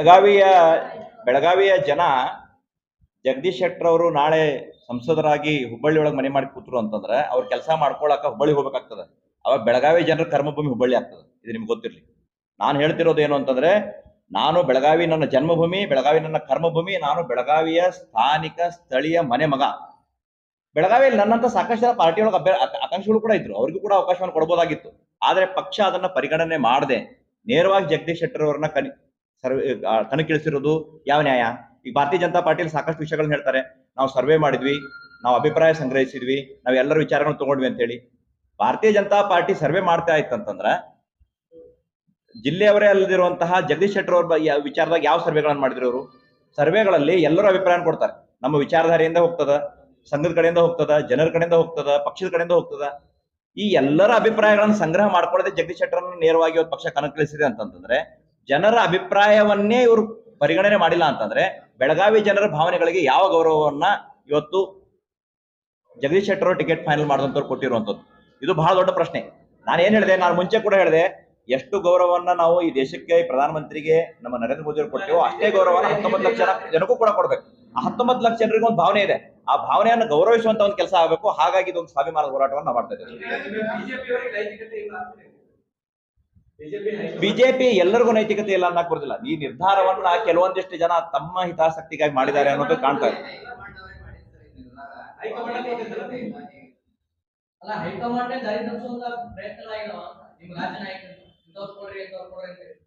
ಬೆಳಗಾವಿಯ ಬೆಳಗಾವಿಯ ಜನ ಜಗದೀಶ್ ಶೆಟ್ಟರ್ ಅವರು ನಾಳೆ ಸಂಸದರಾಗಿ ಹುಬ್ಬಳ್ಳಿ ಒಳಗೆ ಮನೆ ಮಾಡಿ ಕೂತರು ಅಂತಂದ್ರೆ ಅವ್ರ ಕೆಲಸ ಮಾಡ್ಕೊಳಕ ಹುಬ್ಬಳ್ಳಿ ಹೋಗ್ಬೇಕಾಗ್ತದೆ. ಅವಾಗ ಬೆಳಗಾವಿ ಜನರ ಕರ್ಮಭೂಮಿ ಹುಬ್ಬಳ್ಳಿ ಆಗ್ತದೆ. ಇದು ನಿಮ್ಗೆ ಗೊತ್ತಿರಲಿ. ನಾನು ಹೇಳ್ತಿರೋದು ಏನು ಅಂತಂದ್ರೆ, ನಾನು ಬೆಳಗಾವಿ ನನ್ನ ಜನ್ಮಭೂಮಿ, ಬೆಳಗಾವಿ ನನ್ನ ಕರ್ಮಭೂಮಿ, ನಾನು ಬೆಳಗಾವಿಯ ಸ್ಥಾನಿಕ ಸ್ಥಳೀಯ ಮನೆ ಮಗ. ಬೆಳಗಾವಿಯಲ್ಲಿ ನನ್ನಂತ ಸಾಕಷ್ಟು ಜನ ಪಾರ್ಟಿ ಒಳಗೆ ಅಭ್ಯ ಆಕಾಂಕ್ಷಿಗಳು ಕೂಡ ಇದ್ರು. ಅವ್ರಿಗೂ ಕೂಡ ಅವಕಾಶವನ್ನು ಕೊಡಬಹುದಾಗಿತ್ತು ಆದ್ರೆ ಪಕ್ಷ ಅದನ್ನ ಪರಿಗಣನೆ ಮಾಡದೆ. ನೇರವಾಗಿ ಜಗದೀಶ್ ಶೆಟ್ಟರ್ ಅವರನ್ನ ಕನಿ ಸರ್ವೆ ಕಣಕ್ಕಿಳಿಸಿರೋದು ಯಾವ ನ್ಯಾಯ? ಈಗ ಭಾರತೀಯ ಜನತಾ ಪಾರ್ಟಿಯಲ್ಲಿ ಸಾಕಷ್ಟು ವಿಷಯಗಳನ್ನ ಹೇಳ್ತಾರೆ. ನಾವು ಸರ್ವೆ ಮಾಡಿದ್ವಿ, ನಾವು ಅಭಿಪ್ರಾಯ ಸಂಗ್ರಹಿಸಿದ್ವಿ, ನಾವು ಎಲ್ಲರ ವಿಚಾರಗಳನ್ನ ತಗೊಂಡ್ವಿ ಅಂತ ಹೇಳಿ ಭಾರತೀಯ ಜನತಾ ಪಾರ್ಟಿ ಸರ್ವೆ ಮಾಡ್ತಾ ಇತ್ತಂತಂದ್ರ, ಜಿಲ್ಲೆಯವರೇ ಅಲ್ಲದಿರುವಂತಹ ಜಗದೀಶ್ ಶೆಟ್ಟರ್ ಅವ್ರ ವಿಚಾರದಾಗ ಯಾವ ಸರ್ವೆಗಳನ್ನ ಮಾಡಿದ್ರು ಅವರು ಸರ್ವೆಗಳಲ್ಲಿ ಎಲ್ಲರೂ ಅಭಿಪ್ರಾಯ ಕೊಡ್ತಾರೆ. ನಮ್ಮ ವಿಚಾರಧಾರೆಯಿಂದ ಹೋಗ್ತದ, ಸಂಘದ ಕಡೆಯಿಂದ ಹೋಗ್ತದ, ಜನರ ಕಡೆಯಿಂದ ಹೋಗ್ತದ, ಪಕ್ಷದ ಕಡೆಯಿಂದ ಹೋಗ್ತದ. ಈ ಎಲ್ಲರ ಅಭಿಪ್ರಾಯಗಳನ್ನು ಸಂಗ್ರಹ ಮಾಡ್ಕೊಳ್ಳದೆ ಜಗದೀಶ್ ಶೆಟ್ಟರ್ ನೇರವಾಗಿ ಪಕ್ಷ ಕಣಕ್ಕಿಳಿಸಿದೆ ಅಂತಂತಂದ್ರೆ ಜನರ ಅಭಿಪ್ರಾಯವನ್ನೇ ಇವರು ಪರಿಗಣನೆ ಮಾಡಿಲ್ಲ ಅಂತಂದ್ರೆ ಬೆಳಗಾವಿ ಜನರ ಭಾವನೆಗಳಿಗೆ ಯಾವ ಗೌರವವನ್ನ ಇವತ್ತು ಜಗದೀಶ್ ಶೆಟ್ಟರ್ ಟಿಕೆಟ್ ಫೈನಲ್ ಮಾಡಿದಂತವ್ರು ಕೊಟ್ಟಿರುವಂಥದ್ದು? ಇದು ಬಹಳ ದೊಡ್ಡ ಪ್ರಶ್ನೆ. ನಾನು ಏನ್ ಹೇಳಿದೆ? ನಾನು ಮುಂಚೆ ಕೂಡ ಹೇಳಿದೆ, ಎಷ್ಟು ಗೌರವವನ್ನ ನಾವು ಈ ದೇಶಕ್ಕೆ, ಪ್ರಧಾನಮಂತ್ರಿಗೆ ನಮ್ಮ ನರೇಂದ್ರ ಮೋದಿ ಅವರು ಕೊಟ್ಟೆವೋ ಅಷ್ಟೇ ಗೌರವನ ಹತ್ತೊಂಬತ್ತು ಲಕ್ಷ ಜನ ಜನಕ್ಕೂ ಕೂಡ ಕೊಡ್ಬೇಕು. ಆ ಹತ್ತೊಂಬತ್ತು ಲಕ್ಷ ಜನರಿಗೆ ಒಂದು ಭಾವನೆ ಇದೆ. ಆ ಭಾವನೆಯನ್ನು ಗೌರವಿಸುವಂತ ಒಂದು ಕೆಲಸ ಆಗಬೇಕು. ಹಾಗಾಗಿ ಇದೊಂದು ಸ್ವಾಭಿಮಾನದ ಹೋರಾಟವನ್ನು ಮಾಡ್ತಾ ಇದ್ದೇವೆ. ಬಿಜೆಪಿ ಎಲ್ಲರಿಗೂ ನೈತಿಕತೆ ಇಲ್ಲ ಅನ್ನಕ್ ಬರುದಿಲ್ಲ. ಈ ನಿರ್ಧಾರವನ್ನ ಕೆಲವೊಂದಿಷ್ಟು ಜನ ತಮ್ಮ ಹಿತಾಸಕ್ತಿಗಾಗಿ ಮಾಡಿದ್ದಾರೆ ಅನ್ನೋದು ಕಾಣ್ತಾ ಇದೆ. ಹೈಕಮಾಂಡ್ ಪ್ರಯತ್ನ